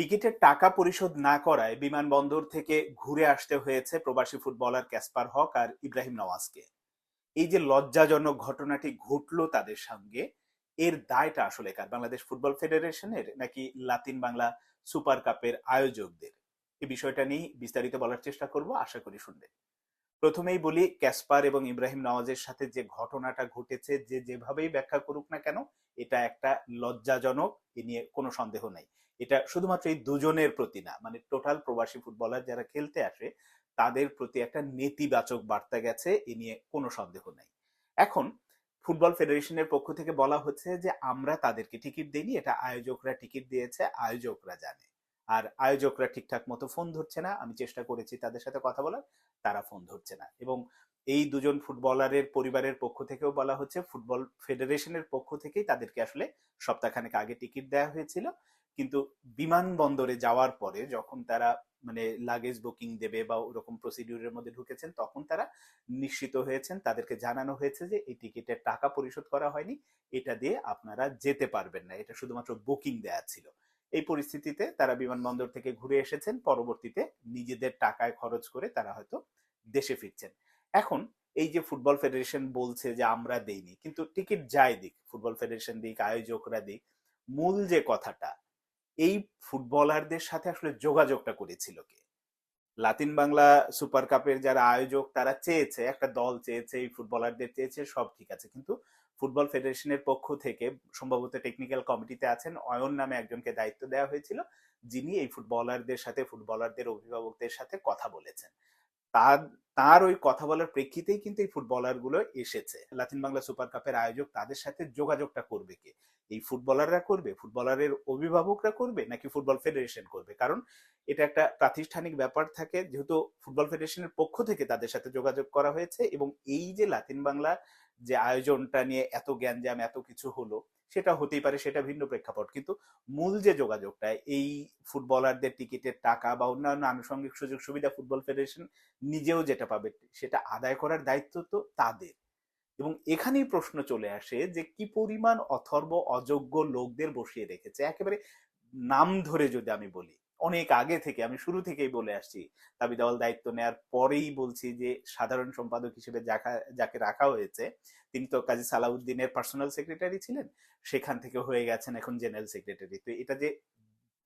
টিকিটের টাকা পরিশোধ না করায় বিমানবন্দর থেকে ঘুরে আসতে হয়েছে প্রবাসী ফুটবলার ক্যাসপার হক আর ইব্রাহিম নওয়াজকে। এই যে লজ্জাজনক ঘটনাটি ঘটলো তাদের সঙ্গে, এর দায়টা আসলে কার? বাংলাদেশ ফুটবল ফেডারেশনের নাকি লাতিন বাংলা সুপার কাপের আয়োজকদের? এই বিষয়টা নিয়ে বিস্তারিত বলার চেষ্টা করব, আশা করি শুনবেন। প্রথমেই বলি, ক্যাসপার এবং ইব্রাহিম নওয়াজের সাথে যে ঘটনাটা ঘটেছে, যে যেভাবেই ব্যাখ্যা করুক না কেন, এটা একটা লজ্জাজনক, এ নিয়ে কোনো সন্দেহ নাই। এটা শুধুমাত্র এই দুজনের প্রতি না মানে টোটাল প্রবাসী ফুটবলার যারা খেলতে আসে, তাদের প্রতি একটা নেতিবাচক বার্তা গেছে, এ নিয়ে কোনো সন্দেহ নাই। এখন ফুটবল ফেডারেশনের পক্ষ থেকে বলা হচ্ছে যে, আমরা তাদেরকে টিকিট দিইনি, এটা আয়োজকরা টিকিট দিয়েছে, আয়োজকরা জানে। আর আয়োজকরা ঠিকঠাক মতো ফোন ধরছে না, আমি চেষ্টা করেছি তাদের সাথে কথা বলার, তারা ফোন ধরছে না। এবং এই দুজন ফুটবলারের পরিবারের পক্ষ থেকেও বলা হচ্ছে ফুটবল ফেডারেশনের পক্ষ থেকেই তাদেরকে আসলে সপ্তাহখানেক আগে টিকিট দেওয়া হয়েছিল। কিন্তু বিমানবন্দরে যাওয়ার পরে যখন তারা মানে লাগেজ বুকিং দেবে বা ওরকম প্রসিডিউরের মধ্যে ঢুকেছেন, তখন তারা নিশ্চিত হয়েছেন, তাদেরকে জানানো হয়েছে যে এই টিকিটের টাকা পরিশোধ করা হয়নি, এটা দিয়ে আপনারা যেতে পারবেন না, এটা শুধুমাত্র বুকিং দেয়া ছিল। এই পরিস্থিতিতে তারা বিমানবন্দর থেকে ঘুরে এসেছেন, পরবর্তীতে নিজেদের টাকায় খরচ করে তারা হয়তো দেশে ফিরছেন। এখন এই যে ফুটবল ফেডারেশন বলছে যে আমরা দেইনি, কিন্তু টিকিট যায় দিক, ফুটবল ফেডারেশন দিক, আয়োজকরা দিক, মূল যে কথাটা এই ফুটবলারদের সাথে আসলে যোগাযোগটা করেছিল কে? লাতিন বাংলা সুপার কাপের যারা আয়োজক, তারা চেয়েছে, একটা দল চেয়েছে, এই ফুটবলারদের চেয়েছে, সব ঠিক আছে। কিন্তু ফুটবল ফেডারেশনের পক্ষ থেকে সম্ভবত টেকনিক্যাল কমিটিতে আছেন অয়ন নামে একজনকে দায়িত্ব দেওয়া হয়েছিল, যিনি এই ফুটবলারদের সাথে, ফুটবলারদের অভিভাবকদের সাথে কথা বলেছেন। তার তার ওই কথা বলার প্রেক্ষিতেই কিন্তু এই ফুটবলারগুলো এসেছে। লাতিন বাংলা সুপার কাপের আয়োজক তাদের সাথে যোগাযোগটা করবে কে? এই ফুটবলাররা করবে? ফুটবলারের অভিভাবকরা করবে? নাকি ফুটবল ফেডারেশন করবে? কারণ এটা একটা প্রাতিষ্ঠানিক ব্যাপার থাকে, যেহেতু ফুটবল ফেডারেশনের পক্ষ থেকে তাদের সাথে যোগাযোগ করা হয়েছে এবং এই যে লাতিন বাংলা যে আয়োজনটা নিয়ে এত জ্ঞানজাম এত কিছু হলো সেটা হতেই পারে, সেটা ভিন্ন প্রেক্ষাপট। কিন্তু মূল যে যোগাযোগটা, এই ফুটবলারদের টিকিটের টাকা বা অন্যান্য আনুষঙ্গিক সুযোগ সুবিধা ফুটবল ফেডারেশন নিজেও যেটা পাবে, সেটা আদায় করার দায়িত্ব তো তাদের। এবং এখানেই প্রশ্ন চলে আসে যে, কি পরিমাণ অথর্ব অযোগ্য লোকদের বসিয়ে রেখেছে? একেবারে নাম ধরে যদি আমি বলি অনেক আগে থেকে, আমি শুরু থেকেই বলে আসছি দাবি দেওয়াল দায়িত্ব নেওয়ার পরেই বলছি যে, সাধারণ সম্পাদক হিসেবে যাকে রাখা হয়েছে, তিনি তো কাজী সালাউদ্দিনের পার্সোনাল সেক্রেটারি ছিলেন, সেখান থেকে হয়ে গেছেন এখন জেনারেল সেক্রেটারি তো এটা যে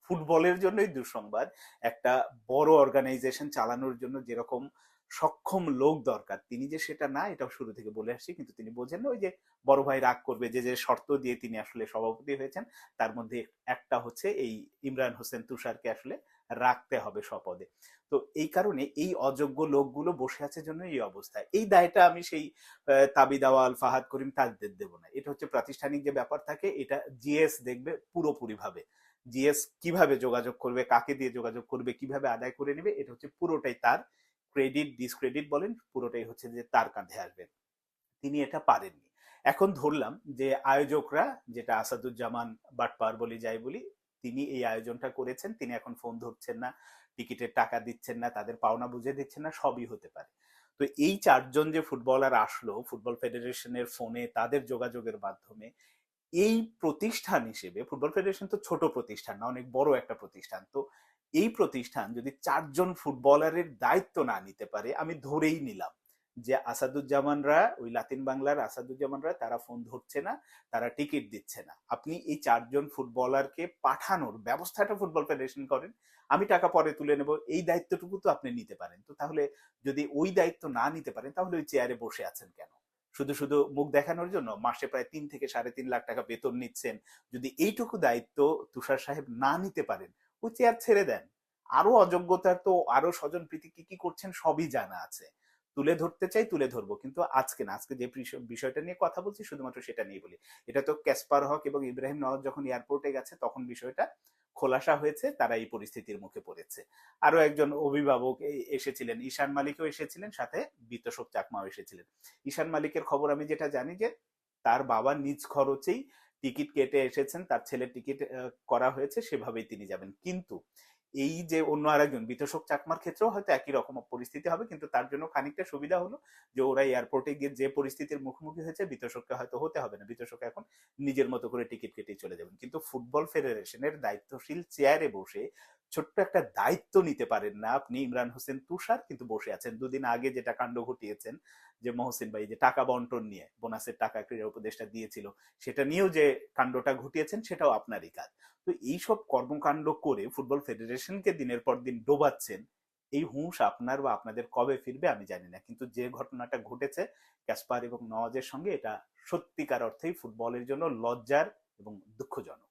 ফুটবলের জন্যই দুঃসংবাদ, একটা বড় অর্গানাইজেশন চালানোর জন্য যেরকম সক্ষম লোক দরকার। তিনি যে সেটা না, এটাও শুরু থেকে বলে আসছি, কিন্তু তিনি বোঝেন না, ওই যে বড় ভাই রাগ করবে, যে যে শর্ত দিয়ে তিনি আসলে সভাপতি হয়েছেন, তার মধ্যে একটা হচ্ছে এই ইমরান হোসেন তুষারকে আসলে রাখতে হবে স্বপদে। তো এই কারণে এই অযোগ্য লোকগুলো বসে আছে জন্য এই অবস্থায় এই দায়টা আমি সেই তাবি দাওয়াল ফাহাদ করিম তাদের দেব না। এটা হচ্ছে প্রাতিষ্ঠানিক যে ব্যাপার থাকে, এটা জিএস দেখবে পুরোপুরি ভাবে জিএস কীভাবে যোগাযোগ করবে, কাকে দিয়ে যোগাযোগ করবে, কীভাবে আদায় করে নেবে, এটা হচ্ছে পুরোটাই তার ক্রেডিট ডিসক্রেডিট বলেন, পুরোটাই হচ্ছে যে তার কাঁধে আসবে। তিনি এটা পারেননি। এখন ধরলাম যে আয়োজকরা, যেটা আসাদুজ্জামান বাটপার বলি, যাই বলি, তিনি এই আয়োজনটা করেছেন, তিনি এখন ফোন ধরছেন না টিকিটের টাকা দিচ্ছেন না, তাদের পাওনা বুঝে দিচ্ছেন না, সবই হতে পারে। তো এই চারজন যে ফুটবলার আসলো, ফুটবল ফেডারেশনের ফোনে তাদের যোগাযোগের মাধ্যমে, এই প্রতিষ্ঠান হিসেবে, ফুটবল ফেডারেশন তো ছোট প্রতিষ্ঠান না, অনেক বড় একটা প্রতিষ্ঠান, তো এই প্রতিষ্ঠান যদি চারজন ফুটবলারের দায়িত্ব না নিতে পারে, আমি ধরেই নিলাম যে আসাদুজ্জামানরা, ওই লাতিন বাংলার আসাদুজ্জামানরা, তারা ফোন ধরছে না, তারা টিকিট দিচ্ছে না। আপনি এই চারজন ফুটবলারকে পাঠানোর ব্যবস্থাটা ফুটবল ফেডারেশন করেন, আমি টাকা পরে তুলে নেব, এই দায়িত্বটুকু তো আপনি নিতে পারেন। তো তাহলে যদি ওই দায়িত্ব না নিতে পারেন, তাহলে ওই চেয়ারে বসে আছেন কেন? শুধু শুধু মুখ দেখানোর জন্য? মাসে প্রায় তিন থেকে সাড়ে তিন লাখ টাকা বেতন নিচ্ছেন। যদি এইটুকু দায়িত্ব তুষার সাহেব না নিতে পারেন ওই চেয়ার ছেড়ে দেন। আরও অযোগ্যতার তো আরও স্বজন প্রীতি কি কি করছেন সবই জানা আছে। তুলে ধরতে চাই তুলে ধরবো, কিন্তু আজকে না, আজকে যে বিষয়টা নিয়ে কথা বলছি শুধুমাত্র সেটা নিয়ে বলি। এটা তো ক্যাসপার হক এবং ইব্রাহিম নওয়াজ যখন এয়ারপোর্টে গেছে, তখন বিষয়টা খোলাসা হয়েছে, তারা এই পরিস্থিতির মুখে পড়েছে। আরও একজন অভিভাবক এসেছিলেন, ঈশান মালিকও এসেছিলেন, সাথে বিত্তশোক চাকমাও এসেছিলেন। ঈশান মালিকের খবর আমি যেটা জানি যে, তার বাবা নিজ খরচেই টিকিট কেটে এসেছেন, তার ছেলের টিকিট করা হয়েছে, সেভাবেই তিনি যাবেন। কিন্তু এই যে অন্য আরেকজন বিতোষক চাকমার ক্ষেত্রেও হয়তো একই রকম পরিস্থিতি হবে, কিন্তু তার জন্য খানিকটা সুবিধা হলো যে ওরা এয়ারপোর্টে গিয়ে যে পরিস্থিতির মুখোমুখি হয়েছে বিতোষককে হয়তো হতে হবে না। বিতোষক এখন নিজের মতো করে টিকিট কেটে চলে যাবেন। কিন্তু ফুটবল ফেডারেশনের দায়িত্বশীল চেয়ারে বসে ছোট্ট একটা দায়িত্ব নিতে পারেন না আপনি। ইমরান হোসেন তুষার কিন্তু বসে আছেন। দুদিন আগে যেটা কাণ্ড ঘটিয়েছেন যে মহসিন ভাই, যে টাকা বন্টন নিয়ে বোনাসের টাকা ক্রীড়া উপদেষ্টা দিয়েছিল, সেটা নিয়েও যে কাণ্ডটা ঘটিয়েছেন, সেটাও আপনারই কাজ। তো এইসব কর্মকাণ্ড করে ফুটবল ফেডারেশনকে দিনের পর দিন ডোবাচ্ছেন, এই হুঁশ আপনার বা আপনাদের কবে ফিরবে আমি জানি না। কিন্তু যে ঘটনাটা ঘটেছে, ক্যাসপার এবং নওয়াজের সঙ্গে এটা সত্যিকার অর্থেই ফুটবলের জন্য লজ্জার এবং দুঃখজনক।